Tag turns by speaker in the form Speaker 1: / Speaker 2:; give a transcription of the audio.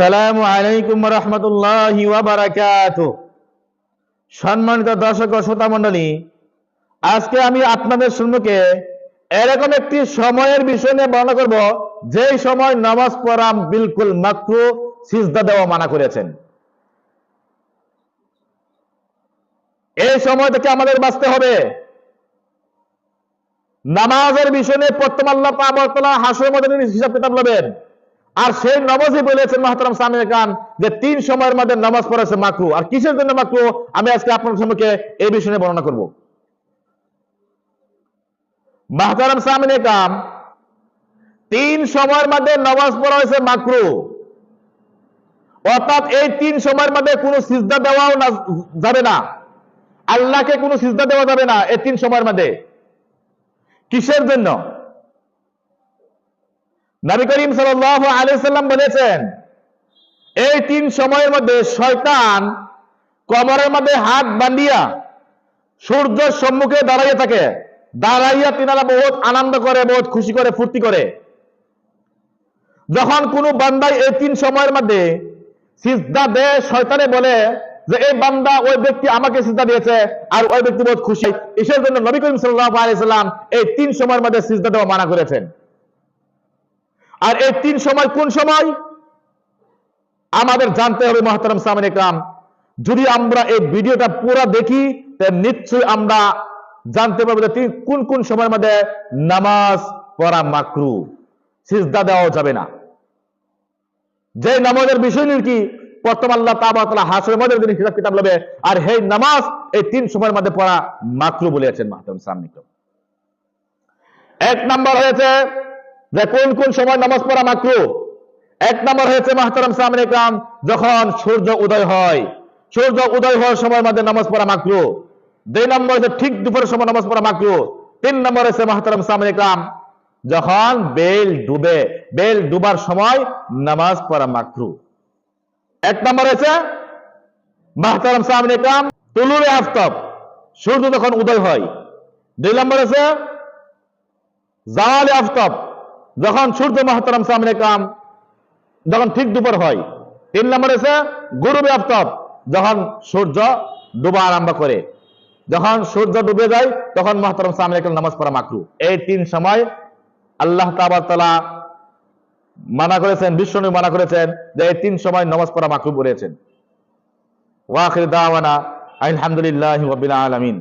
Speaker 1: আসসালামু আলাইকুম রহমতুল্লাহি সম্মানিত দর্শক ও শ্রোতা মণ্ডলী, আজকে আমি আপনাদের সম্মুখে এরকম একটি সময়ের বিষয় নিয়ে বর্ণনা করব, যেই সময় নামাজ পড়া বিলকুল মাকরু, সিজদা দেওয়া মানা করেছেন। এই সময় থেকে আমাদের বাঁচতে হবে। নামাজের বিষয় নিয়ে প্রথম আল্লাহ পাবতলা হাসুর মধ্যে হিসাব কিতাব নেবেন আর সেই নামাজই বলেছেন মাহতারাম সামির খান যে তিন সময়ের মধ্যে নামাজ পড়েছে মাকরু। আর কিসের জন্য মাকরু? আমি আজকে আপনার সম্মুখে এই বিষয় বর্ণনা করব। মাহতারাম সামিন কাম তিন সময়ের মধ্যে নামাজ পড়া হয়েছে মাকরু। অর্থাৎ এই তিন সময়ের মধ্যে কোনো সিজদা দেওয়াও যাবে না। আল্লাহকে কোনো সিজদা দেওয়া যাবে না এই তিন সময়ের মধ্যে। কিসের জন্য? নবী করিম সাল্লাল্লাহু আলাইহি সাল্লাম বলেছেন, এই তিন সময়ের মধ্যে শয়তান কমরের মধ্যে হাত বান্ধিয়া সূর্যের সম্মুখে দাঁড়াইয়া থাকে। দাঁড়াইয়া তিনারা বহুত আনন্দ করে, বহুত খুশি করে, ফুর্তি করে। যখন কোন বান্দাই এই তিন সময়ের মধ্যে সিজদা দেয়, শয়তানে বলে যে, এই বান্দা ওই ব্যক্তি আমাকে সিজদা দিয়েছে আর ওই ব্যক্তি বহুত খুশি। এসের জন্য নবী করিম সাল্লাল্লাহু আলাইহি সাল্লাম এই তিন সময়ের মধ্যে সিজদা দেওয়া মানা করেছেন। আর এই তিন সময় কোন সময়? আমাদের জানতে হবে মহাতারাম সামিন ইকরাম যদি আমরা এই ভিডিওটা পুরো দেখি নিশ্চয়ই আমরা জানতে পারব যে কোন কোন সময়ের মধ্যে নামাজ পড়া মাকরু সিজদা দেওয়া যাবে না। যে নামাজের বিষয় নিয়ে কি, প্রথম আল্লাহ তাবাতলা হাসের মধ্যে তিনি কিতাব কিতাব নেবে, আর হে নামাজ এই তিন সময়ের মধ্যে পড়া মাকরু বলেছেন মাহতারাম সামিন ইকরাম এক নাম্বার হয়েছে যে কোন কোন সময় নামাজ পড়া মাকরু? এক নম্বর হয়েছে, মাহতারাম সামনে ইকরাম যখন সূর্য উদয় হয়। সূর্য উদয় হওয়ার সময় মধ্যে নামাজ পড়া মাকরু। দুই নম্বর হচ্ছে ঠিক দুপুরের সময় নামাজ পড়া মাকরু। তিন নম্বর হচ্ছে মাহতারাম সামনে ইকরাম যখন বেল ডুবে, বেল ডুবার সময় নামাজ পড়া মাকরু। এক নম্বর হয়েছে, মাহতারাম সামনে ইকরাম তুলুরে আফতাব, সূর্য যখন উদয় হয়। দুই নম্বর হচ্ছে জাওয়ালে আফতাব যখন সূর্য মহাতারাম সামনে কাম, যখন ঠিক দুপুর হয়, তিন নম্বর এসে গুরুবে আফতাব যখন সূর্য ডুবা আরম্ভ করে। যখন সূর্য ডুবে যায়, তখন মহাতারাম সামনে কাম নামাজ পড়া মাকরু। এই তিন সময় আল্লাহ তালা মানা করেছেন বিষ্ণু মানা করেছেন যে এই তিন সময় নামাজ পড়া মাকরু বলেছেন। ওয়াখির দাওয়ানা আলহামদুলিল্লাহ আলমিন।